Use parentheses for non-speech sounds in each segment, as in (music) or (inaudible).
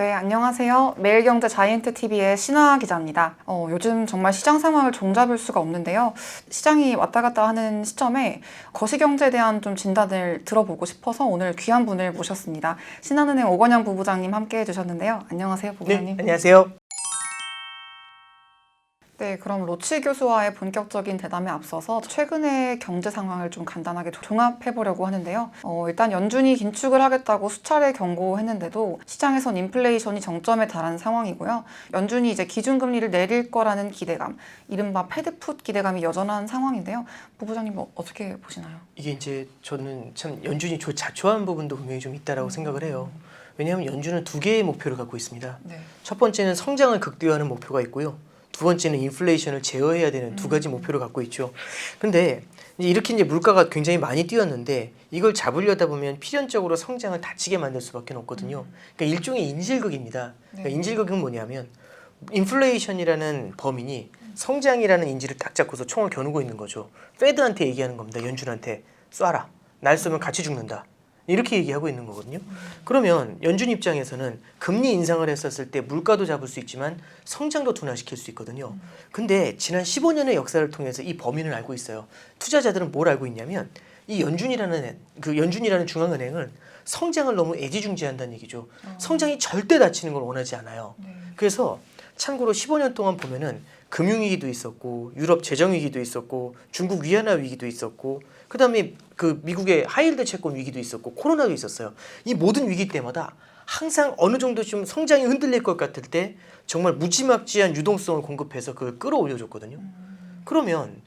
네, 안녕하세요. 매일경제 자이언트 TV의 신화 기자입니다. 어, 요즘 정말 시장 상황을 종잡을 수가 없는데요. 시장이 왔다 갔다 하는 시점에 거시경제에 대한 좀 진단을 들어보고 싶어서 오늘 귀한 분을 모셨습니다. 신한은행 오건영 부부장님 함께 해주셨는데요. 안녕하세요, 부부장님. 네, 안녕하세요. 네, 그럼 로치 교수와의 본격적인 대담에 앞서서 최근의 경제 상황을 좀 간단하게 종합해 보려고 하는데요. 어, 일단 연준이 긴축을 하겠다고 수차례 경고했는데도 시장에선 인플레이션이 정점에 달한 상황이고요. 연준이 이제 기준금리를 내릴 거라는 기대감, 이른바 패드풋 기대감이 여전한 상황인데요. 부부장님 뭐 어떻게 보시나요? 이게 이제 저는 참 연준이 조- 자초한 부분도 분명히 좀 있다라고 생각을 해요. 왜냐하면 연준은 두 개의 목표를 갖고 있습니다. 네. 첫 번째는 성장을 극대화하는 목표가 있고요. 두 번째는 인플레이션을 제어해야 되는 두 가지 목표를 갖고 있죠. 근데 이제 이렇게 이제 물가가 굉장히 많이 뛰었는데 이걸 잡으려다 보면 필연적으로 성장을 닫히게 만들 수밖에 없거든요. 그러니까 일종의 인질극입니다. 그러니까 네. 인질극은 뭐냐면 인플레이션이라는 범인이 성장이라는 인지를 딱 잡고서 총을 겨누고 있는 거죠. 페드한테 얘기하는 겁니다. 연준한테 쏴라. 날 쏘면 같이 죽는다. 이렇게 얘기하고 있는 거거든요. 그러면 연준 입장에서는 금리 인상을 했었을 때 물가도 잡을 수 있지만 성장도 둔화시킬 수 있거든요. 근데 지난 15년의 역사를 통해서 이 범인을 알고 있어요. 투자자들은 뭘 알고 있냐면 이 연준이라는 그 연준이라는 중앙은행은 성장을 너무 애지중지한다는 얘기죠. 성장이 절대 닫히는 걸 원하지 않아요. 그래서 참고로 15년 동안 보면은 금융위기도 있었고 유럽 재정위기도 있었고 중국 위안화 위기도 있었고 그다음에 그 미국의 하이힐드 채권 위기도 있었고 코로나도 있었어요. 이 모든 위기 때마다 항상 어느 정도 좀 성장이 흔들릴 것 같을 때 정말 무지막지한 유동성을 공급해서 그걸 끌어올려줬거든요. 그러면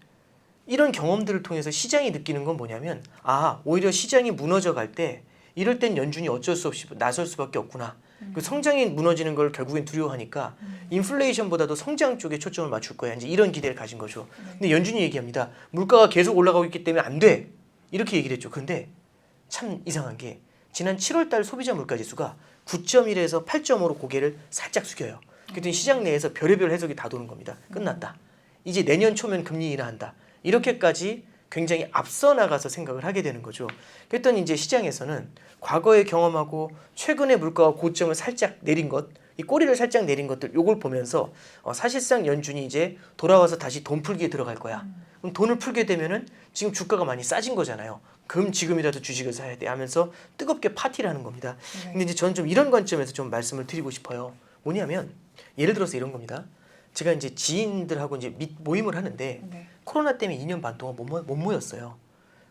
이런 경험들을 통해서 시장이 느끼는 건 뭐냐면 아 오히려 시장이 무너져 갈 때 이럴 땐 연준이 어쩔 수 없이 나설 수밖에 없구나. 그 성장이 무너지는 걸 결국엔 두려워하니까 인플레이션보다도 성장 쪽에 초점을 맞출 거야. 이제 이런 기대를 가진 거죠. 근데 연준이 얘기합니다. 물가가 계속 올라가고 있기 때문에 안 돼. 이렇게 얘기를 했죠. 근데 참 이상한 게 지난 7월 달 소비자 물가 지수가 9.1에서 8.5로 고개를 살짝 숙여요. 그랬더니 시장 내에서 별의별 해석이 다 도는 겁니다. 끝났다. 이제 내년 초면 금리 인하한다. 이렇게까지 굉장히 앞서 나가서 생각을 하게 되는 거죠. 그랬더니 이제 시장에서는 과거에 경험하고 최근에 물가가 고점을 살짝 내린 것, 이 꼬리를 살짝 내린 것들 요걸 보면서 어, 사실상 연준이 이제 돌아와서 다시 돈 풀기에 들어갈 거야. 그럼 돈을 풀게 되면은 지금 주가가 많이 싸진 거잖아요. 그럼 지금이라도 주식을 사야 돼 하면서 뜨겁게 파티를 하는 겁니다. 근데 이제 저는 좀 이런 관점에서 좀 말씀을 드리고 싶어요. 뭐냐면 예를 들어서 이런 겁니다. 제가 이제 지인들하고 이제 미- 모임을 하는데 네. 코로나 때문에 2년 반 동안 못, 모- 못 모였어요.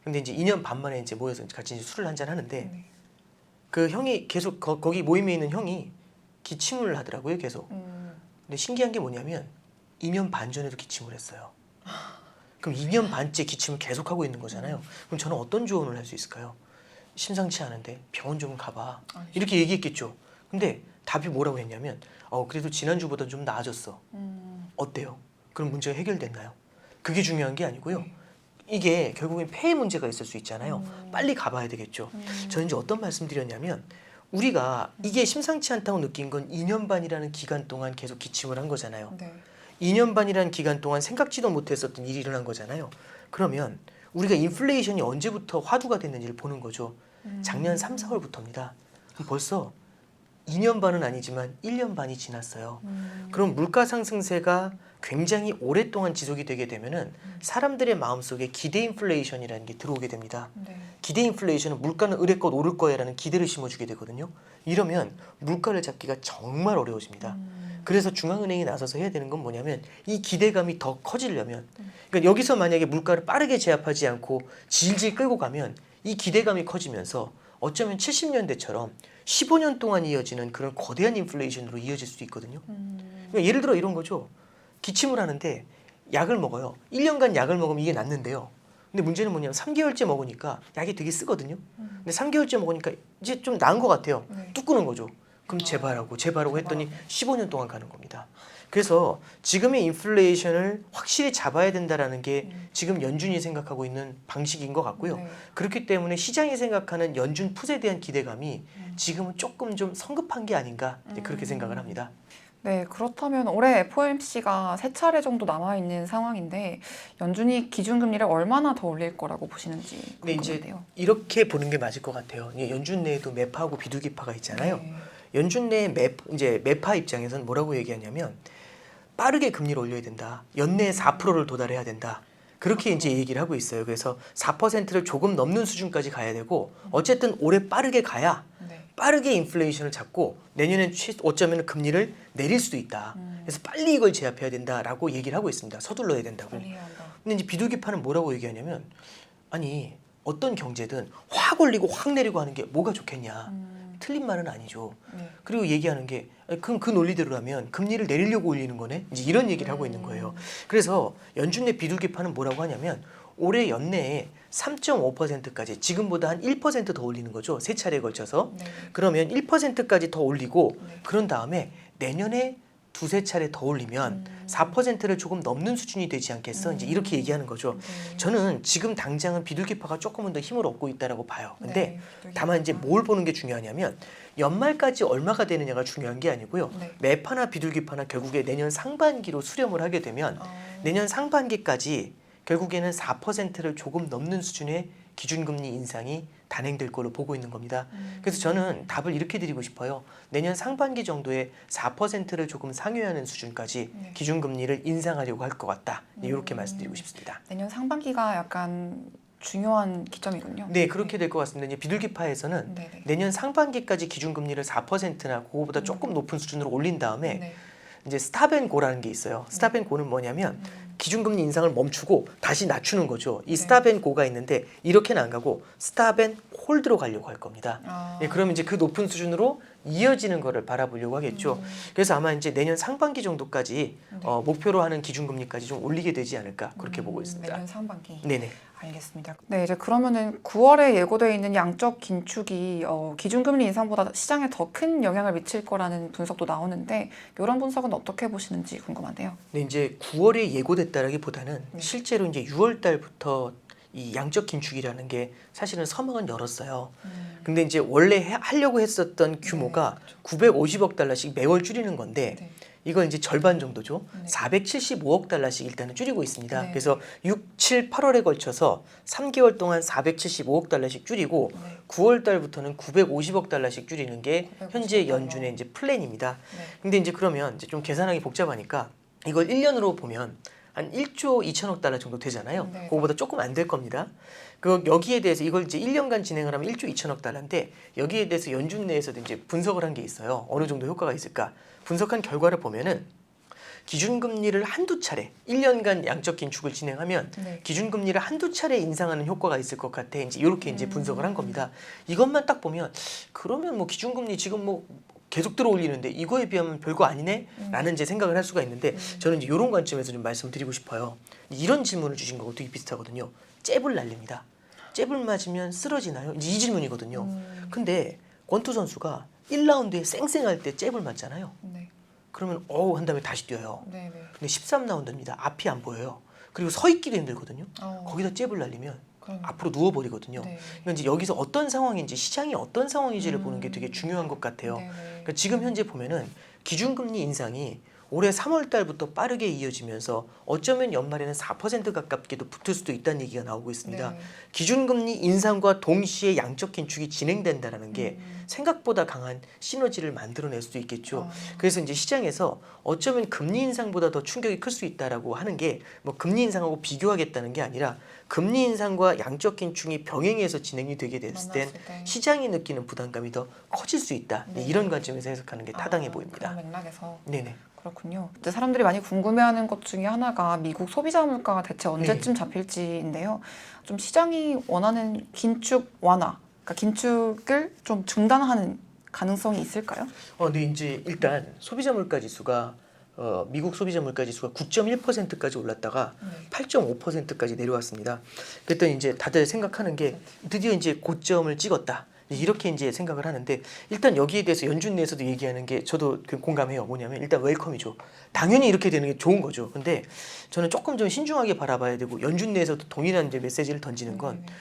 근데 이제 2년 반 만에 이제 모여서 같이 이제 술을 한잔 하는데 네. 그 형이 계속 거, 거기 모임에 있는 형이 기침을 하더라고요, 계속. 음, 근데 신기한 게 뭐냐면 2년 반 전에도 기침을 했어요. (laughs) 그럼 2년 반째 기침을 계속 하고 있는 거잖아요. 그럼 저는 어떤 조언을 할 수 있을까요? 심상치 않은데 병원 좀 가봐. 이렇게 얘기했겠죠. 근데 답이 뭐라고 했냐면, 어 그래도 지난주보다 좀 나아졌어. 음, 어때요? 그럼 문제가 해결됐나요? 그게 중요한 게 아니고요. 네. 이게 결국엔 폐에 문제가 있을 수 있잖아요. 음. 빨리 가봐야 되겠죠. 음. 저는 이제 어떤 말씀드렸냐면 우리가 이게 심상치 않다고 느낀 건 2년 반이라는 기간 동안 계속 기침을 한 거잖아요. 네. 2년 반이라는 기간 동안 생각지도 못했었던 일이 일어난 거잖아요. 그러면 우리가 인플레이션이 언제부터 화두가 됐는지를 보는 거죠. 음. 작년 3, 4월부터입니다. 벌써 2년 반은 아니지만 1년 반이 지났어요. 음, 그럼 물가 상승세가 굉장히 오랫동안 지속이 되게 되면은 사람들의 마음속에 기대 인플레이션이라는 게 들어오게 됩니다. 네. 기대 인플레이션은 물가는 의뢰껏 오를 거야라는 기대를 심어주게 되거든요. 이러면 물가를 잡기가 정말 어려워집니다. 음, 그래서 중앙은행이 나서서 해야 되는 건 뭐냐면 이 기대감이 더 커지려면 그러니까 여기서 만약에 물가를 빠르게 제압하지 않고 질질 끌고 가면 이 기대감이 커지면서 어쩌면 70년대처럼 15년 동안 이어지는 그런 거대한 인플레이션으로 이어질 수도 있거든요. 음, 그러니까 예를 들어 이런 거죠. 기침을 하는데 약을 먹어요. 1년간 약을 먹으면 이게 낫는데요. 근데 문제는 뭐냐면 3개월째 먹으니까 약이 되게 쓰거든요. 근데 3개월째 먹으니까 이제 좀 나은 것 같아요. 네. 뚝 끄는 거죠. 그럼 재발하고 재발하고 했더니 15년 동안 가는 겁니다. 그래서 지금의 인플레이션을 확실히 잡아야 된다라는 게 지금 연준이 생각하고 있는 방식인 것 같고요. 네. 그렇기 때문에 시장이 생각하는 연준 풋에 대한 기대감이 지금은 조금 좀 성급한 게 아닌가 그렇게 생각을 합니다. 네, 그렇다면 올해 FOMC가 세 차례 정도 남아 있는 상황인데 연준이 기준 금리를 얼마나 더 올릴 거라고 보시는지 궁금한데요. 이렇게 보는 게 맞을 것 같아요. 연준 내에도 매파하고 비둘기파가 있잖아요. 네. 연준 내 매, 이제 매파 입장에서는 뭐라고 얘기하냐면 빠르게 금리를 올려야 된다. 연내 4%를 도달해야 된다. 그렇게 이제 얘기를 하고 있어요. 그래서 4%를 조금 넘는 수준까지 가야 되고 어쨌든 올해 빠르게 가야 네. 빠르게 인플레이션을 잡고 내년엔 최- 어쩌면 금리를 내릴 수도 있다. 그래서 빨리 이걸 제압해야 된다라고 얘기를 하고 있습니다. 서둘러야 된다고. 근데 이제 비둘기파는 뭐라고 얘기하냐면 아니 어떤 경제든 확 올리고 확 내리고 하는 게 뭐가 좋겠냐. 음, 틀린 말은 아니죠. 네. 그리고 얘기하는 게 그럼 그 논리대로라면 금리를 내리려고 올리는 거네. 이제 이런 얘기를 하고 있는 거예요. 그래서 연준 내 비둘기파는 뭐라고 하냐면 올해 연내에 3.5%까지 지금보다 한 1%더 올리는 거죠. 세 차례에 걸쳐서. 네. 그러면 1%까지 더 올리고 네. 그런 다음에 내년에 두세 차례 더 올리면 음. 4%를 조금 넘는 수준이 되지 않겠어? 이제 이렇게 얘기하는 거죠. 네. 저는 지금 당장은 비둘기파가 조금은 더 힘을 얻고 있다라고 봐요. 근데 네, 다만 이제 뭘 보는 게 중요하냐면 연말까지 얼마가 되느냐가 중요한 게 아니고요. 네. 매파나 비둘기파나 결국에 내년 상반기로 수렴을 하게 되면 어, 내년 상반기까지 결국에는 4%를 조금 넘는 수준의 기준금리 인상이 단행될 걸로 보고 있는 겁니다. 음. 그래서 저는 답을 이렇게 드리고 싶어요. 내년 상반기 정도에 4%를 조금 상회하는 수준까지 네. 기준금리를 인상하려고 할 것 같다. 이렇게 음. 말씀드리고 싶습니다. 내년 상반기가 약간 중요한 기점이군요. 네, 그렇게 될 것 같습니다. 이제 비둘기파에서는 네. 네. 내년 상반기까지 기준금리를 4%나 그거보다 조금 높은 수준으로 올린 다음에 네. 이제 스탑앤고라는 게 있어요. 스탑앤고는 뭐냐면 음. 기준금리 인상을 멈추고 다시 낮추는 거죠. 이 네. 스탑앤고가 있는데 이렇게는 안 가고 스탑앤홀드로 가려고 할 겁니다. 아. 예, 그러면 이제 그 높은 수준으로 이어지는 거를 바라보려고 하겠죠. 음. 그래서 아마 이제 내년 상반기 정도까지 네. 어, 목표로 하는 기준금리까지 좀 올리게 되지 않을까 그렇게 보고 음, 있습니다. 내년 상반기. 네네. 알겠습니다. 네, 이제 그러면은 9월에 예고되어 있는 양적 긴축이 어, 기준금리 인상보다 시장에 더 큰 영향을 미칠 거라는 분석도 나오는데 이런 분석은 어떻게 보시는지 궁금한데요. 근데 이제 9월에 예고됐다라기보다는 네. 실제로 이제 6월 달부터 이 양적 긴축이라는 게 사실은 서막은 열었어요. 음. 근데 이제 원래 해- 하려고 했었던 규모가 네, 950억 달러씩 매월 줄이는 건데 네. 이걸 이제 절반 정도죠. 네. 475억 달러씩 일단은 줄이고 있습니다. 네. 그래서 6, 7, 8월에 걸쳐서 3개월 동안 475억 달러씩 줄이고 네. 9월 달부터는 950억 달러씩 줄이는 게 950억 현재. 연준의 이제 플랜입니다. 네. 근데 이제 그러면 이제 좀 계산하기 복잡하니까 이걸 1년으로 보면 한 1조 2천억 달러 정도 되잖아요. 네. 그거보다 조금 안 될 겁니다. 그 여기에 대해서 이걸 이제 1년간 진행을 하면 1조 2천억 달러인데 여기에 대해서 연준 내에서도 이제 분석을 한 게 있어요. 어느 정도 효과가 있을까? 분석한 결과를 보면은 기준금리를 한두 차례 1년간 양적 긴축을 진행하면 네. 기준금리를 한두 차례 인상하는 효과가 있을 것 같아. 이제 이렇게 이제 분석을 한 겁니다. 이것만 딱 보면 그러면 뭐 기준금리 지금 뭐 계속 들어올리는데 이거에 비하면 별거 아니네? 라는 이제 생각을 할 수가 있는데 저는 이제 이런 관점에서 좀 말씀드리고 싶어요. 이런 질문을 주신 거고 되게 비슷하거든요. 잽을 날립니다. 잽을 맞으면 쓰러지나요? 이 질문이거든요. 음. 근데 권투 선수가 1라운드에 쌩쌩할 때 잽을 맞잖아요. 네. 그러면 어우 한 다음에 다시 뛰어요. 네. 네. 근데 13라운드입니다. 앞이 안 보여요. 그리고 서 있기도 힘들거든요. 어, 거기다 잽을 날리면 앞으로 누워버리거든요. 네. 그러니까 이제 여기서 어떤 상황인지 시장이 어떤 상황인지를 보는 게 되게 중요한 것 같아요. 네. 그러니까 지금 현재 보면은 기준금리 인상이 올해 3월 달부터 빠르게 이어지면서 어쩌면 연말에는 4% 가깝게도 붙을 수도 있다는 얘기가 나오고 있습니다. 네. 기준금리 인상과 동시에 양적 긴축이 진행된다라는 게 음. 생각보다 강한 시너지를 만들어낼 수도 있겠죠. 아. 그래서 이제 시장에서 어쩌면 금리 인상보다 더 충격이 클 수 있다라고 하는 게 뭐 금리 인상하고 비교하겠다는 게 아니라 금리 인상과 양적 긴축이 병행해서 진행이 되게 됐을 땐. 시장이 느끼는 부담감이 더 커질 수 있다. 네, 네. 이런 관점에서 해석하는 게 타당해 아, 보입니다. 그런 맥락에서 네네. 그렇군요. 이제 사람들이 많이 궁금해하는 것 중에 하나가 미국 소비자 물가가 대체 네. 언제쯤 잡힐지인데요. 좀 시장이 원하는 긴축 완화, 그러니까 긴축을 좀 중단하는 가능성이 있을까요? 어, 근데 이제 일단 소비자 물가 지수가 어, 미국 소비자 물가 지수가 9.1%까지 올랐다가 네. 8.5%까지 내려왔습니다. 그랬더니 이제 다들 생각하는 게 드디어 이제 고점을 찍었다. 이렇게 이제 생각을 하는데 일단 여기에 대해서 연준 내에서도 얘기하는 게 저도 그 공감해요. 뭐냐면 일단 웰컴이죠. 당연히 이렇게 되는 게 좋은 거죠. 근데 저는 조금 좀 신중하게 바라봐야 되고 연준 내에서도 동일한 이제 메시지를 던지는 건 네.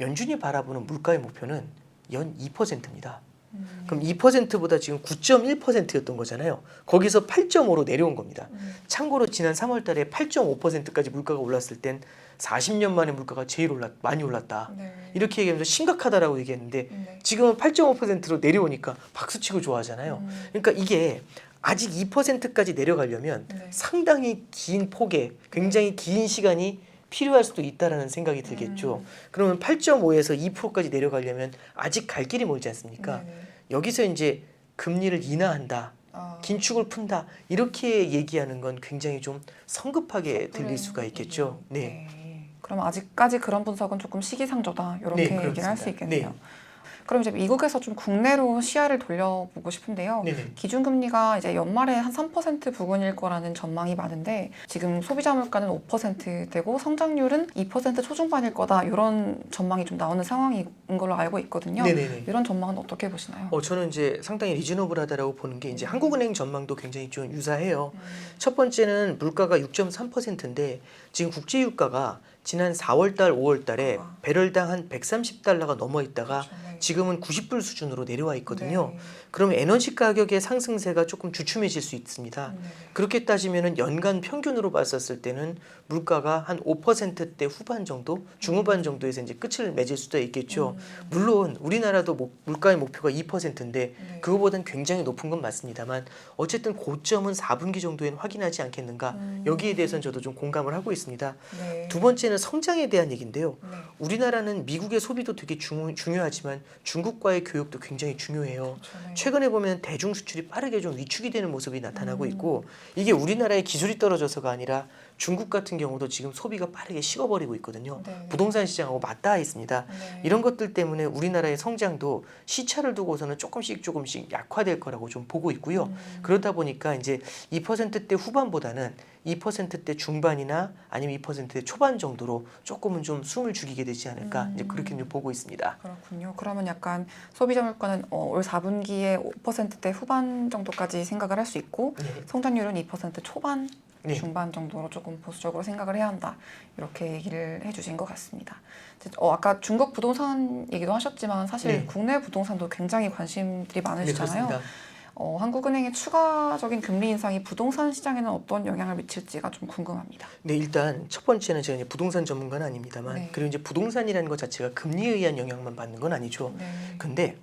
연준이 바라보는 물가의 목표는 연 2%입니다. 음. 그럼 2%보다 지금 9.1%였던 거잖아요. 거기서 8.5로 내려온 겁니다. 음. 참고로 지난 3월 달에 8.5%까지 물가가 올랐을 땐 40년 만에 물가가 제일 올랐 많이 올랐다. 네. 이렇게 얘기하면서 심각하다라고 얘기했는데 네. 지금은 8.5%로 내려오니까 박수치고 좋아하잖아요. 음. 그러니까 이게 아직 2%까지 내려가려면 네. 상당히 긴 폭에 굉장히 긴 시간이 필요할 수도 있다라는 생각이 들겠죠. 음. 그러면 8.5에서 2%까지 내려가려면 아직 갈 길이 멀지 않습니까? 네네. 여기서 이제 금리를 인하한다, 아, 긴축을 푼다 이렇게 얘기하는 건 굉장히 좀 성급하게 들릴 수가 있겠죠. 네. 네. 그럼 아직까지 그런 분석은 조금 시기상조다 이렇게 네, 얘기를 할 수. 있겠네요. 네. 그럼 이제 미국에서 좀 국내로 시야를 돌려보고 싶은데요. 네네. 기준금리가 이제 연말에 한 3% 부근일 거라는 전망이 많은데 지금 소비자 물가는 5%되고 성장률은 2% 초중반일 거다 이런 전망이 좀 나오는 상황인 걸로 알고 있거든요. 네네네. 이런 전망은 어떻게 보시나요? 어 저는 이제 상당히 리즈너블하다라고 보는 게 이제 한국은행 전망도 굉장히 좀 유사해요. 음, 첫 번째는 물가가 6.3%인데 지금 국제 유가가 지난 4월 달, 5월 달에 아. 배럴당 한 130달러가 넘어 있다가 그렇죠. 네. 지금은 90불 수준으로 내려와 있거든요. 네. 그러면 에너지 가격의 상승세가 조금 주춤해질 수 있습니다. 네. 그렇게 따지면은 연간 평균으로 봤었을 때는 물가가 한 5%대 후반 정도, 중후반 정도에서 이제 끝을 맺을 수도 있겠죠. 음, 물론 우리나라도 목- 물가의 목표가 2%인데 네. 그거보단 굉장히 높은 건 맞습니다만 어쨌든 고점은 4분기 정도엔 확인하지 않겠는가 음. 여기에 대해서는 저도 좀 공감을 하고 있습니다. 네. 두 번째 는 성장에 대한 얘기인데요. 네. 우리나라는 미국의 소비도 되게 중, 중요하지만 중국과의 교역도 굉장히 중요해요. 그렇죠. 네. 최근에 보면 대중 수출이 빠르게 좀 위축이 되는 모습이 나타나고 음. 있고 이게 우리나라의 기술이 떨어져서가 아니라 중국 같은 경우도 지금 소비가 빠르게 식어버리고 있거든요. 네. 부동산 시장하고 맞닿아 있습니다. 네. 이런 것들 때문에 우리나라의 성장도 시차를 두고서는 조금씩 조금씩 약화될 거라고 좀 보고 있고요. 음. 그러다 보니까 이제 2%대 후반보다는 2%대 중반이나 아니면 2%대 초반 정도로 조금은 좀 숨을 죽이게 되지 않을까 음. 이제 그렇게 좀 보고 있습니다. 그렇군요. 그러면 약간 소비자 물가는 어, 올 4분기에 5%대 후반 정도까지 생각을 할 수 있고 네. 성장률은 2% 초반 네. 중반 정도로 조금 보수적으로 생각을 해야 한다 이렇게 얘기를 해주신 것 같습니다. 어, 아까 중국 부동산 얘기도 하셨지만 사실 네. 국내 부동산도 굉장히 관심들이 네, 많으시잖아요. 그렇습니다. 어, 한국은행의 추가적인 금리 인상이 부동산 시장에는 어떤 영향을 미칠지가 좀 궁금합니다. 네, 일단 첫 번째는 제가 이제 부동산 전문가는 아닙니다만 네. 그리고 이제 부동산이라는 것 자체가 금리에 의한 영향만 받는 건 아니죠. 네. 근데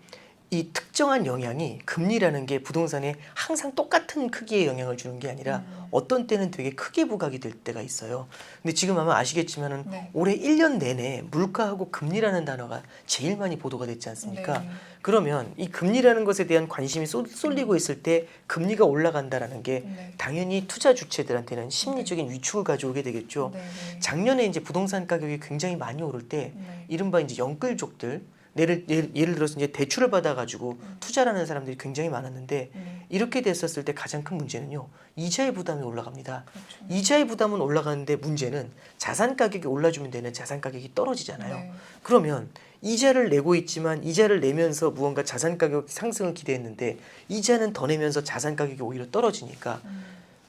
이 특정한 영향이 금리라는 게 부동산에 항상 똑같은 크기의 영향을 주는 게 아니라 음. 어떤 때는 되게 크게 부각이 될 때가 있어요. 근데 지금 아마 아시겠지만은 네. 올해 1년 내내 물가하고 금리라는 단어가 제일 많이 보도가 됐지 않습니까? 네. 그러면 이 금리라는 것에 대한 관심이 쏟- 쏠리고 있을 때 금리가 올라간다라는 게 네. 당연히 투자 주체들한테는 심리적인 위축을 가져오게 되겠죠. 네. 네. 작년에 이제 부동산 가격이 굉장히 많이 오를 때 네. 이른바 이제 영끌족들 예를, 예를, 예를 들어서 이제 대출을 받아가지고 음. 투자를 하는 사람들이 굉장히 많았는데 네. 이렇게 됐었을 때 가장 큰 문제는요 이자의 부담이 올라갑니다. 그렇죠. 이자의 부담은 올라가는데 문제는 자산 가격이 올라주면 되는 자산 가격이 떨어지잖아요. 네. 그러면 이자를 내고 있지만 이자를 내면서 무언가 자산 가격 상승을 기대했는데 이자는 더 내면서 자산 가격이 오히려 떨어지니까 음.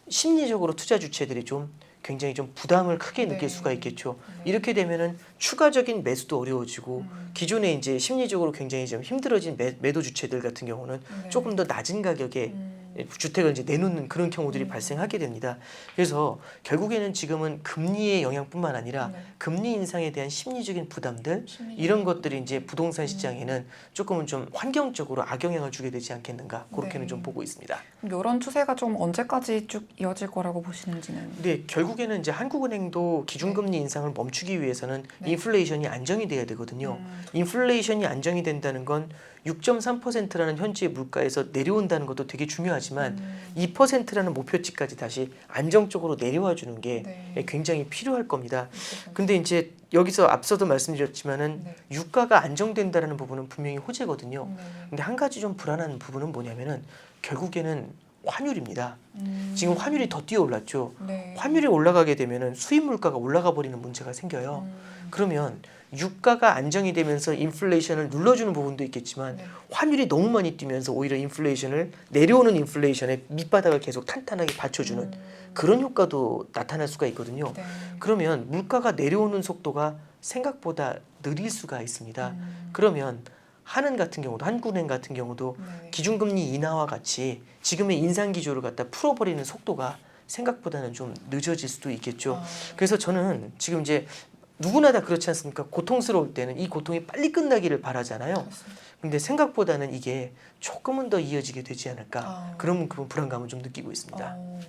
심리적으로 투자 주체들이 좀 굉장히 좀 부담을 크게 네. 느낄 수가 있겠죠. 네. 이렇게 되면은 추가적인 매수도 어려워지고 음. 기존에 이제 심리적으로 굉장히 좀 힘들어진 매, 매도 주체들 같은 경우는 네. 조금 더 낮은 가격에 음. 주택을 이제 내놓는 그런 경우들이 음. 발생하게 됩니다. 그래서 결국에는 지금은 금리의 영향뿐만 아니라 네. 금리 인상에 대한 심리적인 부담들 심리적인 이런 것들이 이제 음. 부동산 시장에는 조금은 좀 환경적으로 악영향을 주게 되지 않겠는가 그렇게는 네. 좀 보고 있습니다. 이런 추세가 좀 언제까지 쭉 이어질 거라고 보시는지는 근데 결국에는 이제 한국은행도 기준금리 인상을 멈추기 위해서는 네. 인플레이션이 안정이 돼야 되거든요. 음, 인플레이션이 안정이 된다는 건 6.3%라는 현지의 물가에서 내려온다는 것도 되게 중요하지만 음, 2%라는 목표치까지 다시 안정적으로 내려와 주는 게 네. 굉장히 필요할 겁니다. 그렇군요. 근데 이제 여기서 앞서도 말씀드렸지만은 네. 유가가 안정된다는 부분은 분명히 호재거든요. 네. 근데 한 가지 좀 불안한 부분은 뭐냐면은 결국에는 환율입니다. 음, 지금 환율이 더 뛰어올랐죠. 네. 환율이 올라가게 되면은 수입 물가가 올라가 버리는 문제가 생겨요. 음, 그러면 유가가 안정이 되면서 인플레이션을 눌러주는 부분도 있겠지만 네. 환율이 너무 많이 뛰면서 오히려 인플레이션을 내려오는 인플레이션의 밑바닥을 계속 탄탄하게 받쳐주는 음, 그런 효과도 나타날 수가 있거든요. 네. 그러면 물가가 내려오는 속도가 생각보다 느릴 수가 있습니다. 음, 그러면 한은 같은 경우도 한국은행 같은 경우도 네. 기준금리 인하와 같이 지금의 인상 기조를 갖다 풀어버리는 속도가 생각보다는 좀 늦어질 수도 있겠죠. 아, 그래서 저는 지금 이제 누구나 다 그렇지 않습니까? 고통스러울 때는 이 고통이 빨리 끝나기를 바라잖아요. 그렇습니다. 근데 생각보다는 이게 조금은 더 이어지게 되지 않을까 아. 그런 그 불안감을 좀 느끼고 있습니다. 어,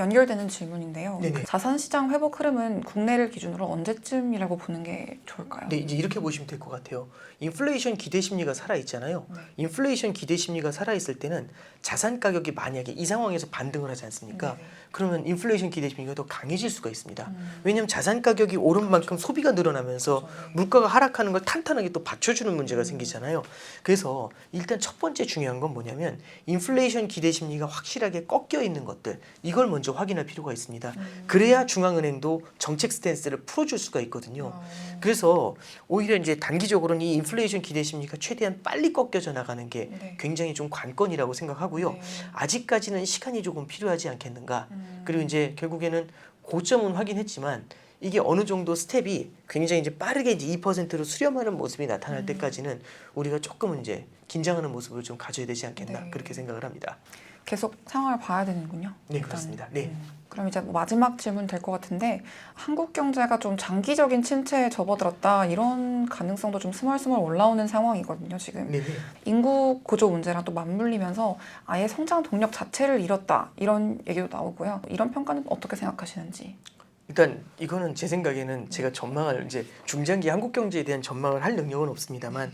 연결되는 질문인데요. 네네. 자산 시장 회복 흐름은 국내를 기준으로 언제쯤이라고 보는 게 좋을까요? 네, 이제 이렇게 보시면 될 것 같아요. 인플레이션 기대 심리가 살아 있잖아요. 네. 인플레이션 기대 심리가 살아 있을 때는 자산 가격이 만약에 이 상황에서 반등을 하지 않습니까? 네. 그러면 인플레이션 기대 심리가 더 강해질 수가 있습니다. 음, 왜냐하면 자산 가격이 오른 만큼 소비가 늘어나면서 그렇죠. 네. 물가가 하락하는 걸 탄탄하게 또 받쳐주는 문제가 생기잖아요. 그래서 일단 첫 번째 중요한 건 뭐냐면 인플레이션 기대 심리가 확실하게 꺾여 있는 것들 이걸 먼저 확인할 필요가 있습니다. 음. 그래야 중앙은행도 정책 스탠스를 풀어줄 수가 있거든요. 아, 그래서 오히려 이제 단기적으로는 이 인플레이션 기대 심리가 최대한 빨리 꺾여져 나가는 게 네. 굉장히 좀 관건이라고 생각하고요. 네. 아직까지는 시간이 조금 필요하지 않겠는가. 음, 그리고 이제 결국에는 고점은 확인했지만 이게 어느 정도 스텝이 굉장히 이제 빠르게 이제 2%로 수렴하는 모습이 나타날 음. 때까지는 우리가 조금은 이제 긴장하는 모습을 좀 가져야 되지 않겠나 네. 그렇게 생각을 합니다. 계속 상황을 봐야 되는군요. 네, 일단은. 그렇습니다. 네. 음, 그럼 이제 뭐 마지막 질문 될 것 같은데 한국 경제가 좀 장기적인 침체에 접어들었다 이런 가능성도 좀 스멀스멀 올라오는 상황이거든요. 지금 네, 네. 인구 구조 문제랑 또 맞물리면서 아예 성장 동력 자체를 잃었다 이런 얘기도 나오고요. 이런 평가는 어떻게 생각하시는지? 일단 이거는 제 생각에는 제가 전망을 이제 중장기 한국 경제에 대한 전망을 할 능력은 없습니다만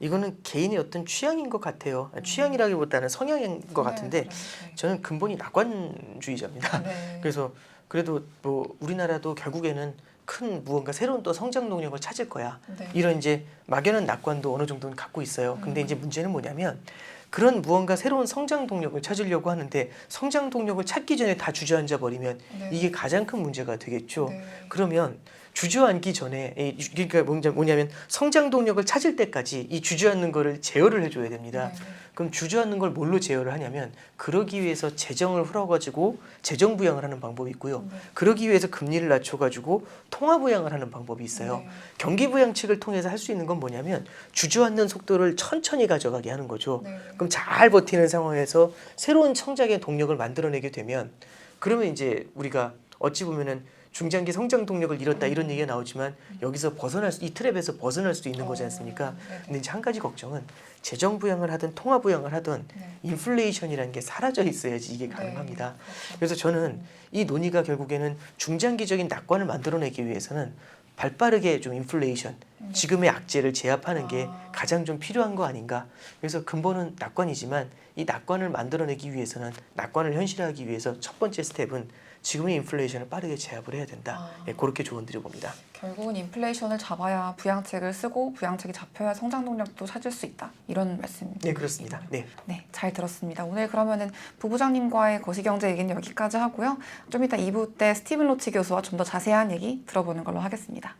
이거는 개인의 어떤 취향인 것 같아요. 취향이라기보다는 성향인 것 같은데 네, 저는 근본이 낙관주의자입니다. 네. (laughs) 그래서 그래도 뭐 우리나라도 결국에는 큰 무언가 새로운 또 성장 동력을 찾을 거야. 네. 이런 이제 막연한 낙관도 어느 정도는 갖고 있어요. 근데 음. 이제 문제는 뭐냐면 그런 무언가 새로운 성장 동력을 찾으려고 하는데 성장 동력을 찾기 전에 다 주저앉아 버리면 네. 이게 가장 큰 문제가 되겠죠. 네. 그러면 주저앉기 전에 그러니까 뭐냐- 뭐냐면 성장 동력을 찾을 때까지 이 주저앉는 거를 제어를 해줘야 됩니다. 네. 그럼 주저앉는 걸 뭘로 제어를 하냐면 그러기 위해서 재정을 풀어가지고 재정 부양을 하는 방법이 있고요. 네. 그러기 위해서 금리를 낮춰가지고 통화 부양을 하는 방법이 있어요. 네. 경기 부양책을 통해서 할 수 있는 건 뭐냐면 주저앉는 속도를 천천히 가져가게 하는 거죠. 네. 그럼 잘 버티는 상황에서 새로운 성장의 동력을 만들어내게 되면 그러면 이제 우리가 어찌 보면은 중장기 성장 동력을 잃었다 이런 얘기가 나오지만 여기서 벗어날 수, 이 트랩에서 벗어날 수도 있는 거지 않습니까? 어, 네. 근데 이제 한 가지 걱정은 재정 부양을 하든 통화 부양을 하든 네. 인플레이션이라는 게 사라져 있어야지 이게 가능합니다. 네. 그렇죠. 그래서 저는 이 논의가 결국에는 중장기적인 낙관을 만들어내기 위해서는 발빠르게 좀 인플레이션, 네. 지금의 악재를 제압하는 게 아. 가장 좀 필요한 거 아닌가. 그래서 근본은 낙관이지만 이 낙관을 만들어내기 위해서는 낙관을 현실화하기 위해서 첫 번째 스텝은 지금의 인플레이션을 빠르게 제압을 해야 된다. 아. 예, 그렇게 조언드려 봅니다. 결국은 인플레이션을 잡아야 부양책을 쓰고 부양책이 잡혀야 성장 동력도 찾을 수 있다 이런 말씀. 네, 그렇습니다. 네. 네, 잘 들었습니다. 오늘 그러면은 부부장님과의 거시경제 얘기는 여기까지 하고요. 좀 이따 2부 때 스티븐 로치 교수와 좀 더 자세한 얘기 들어보는 걸로 하겠습니다.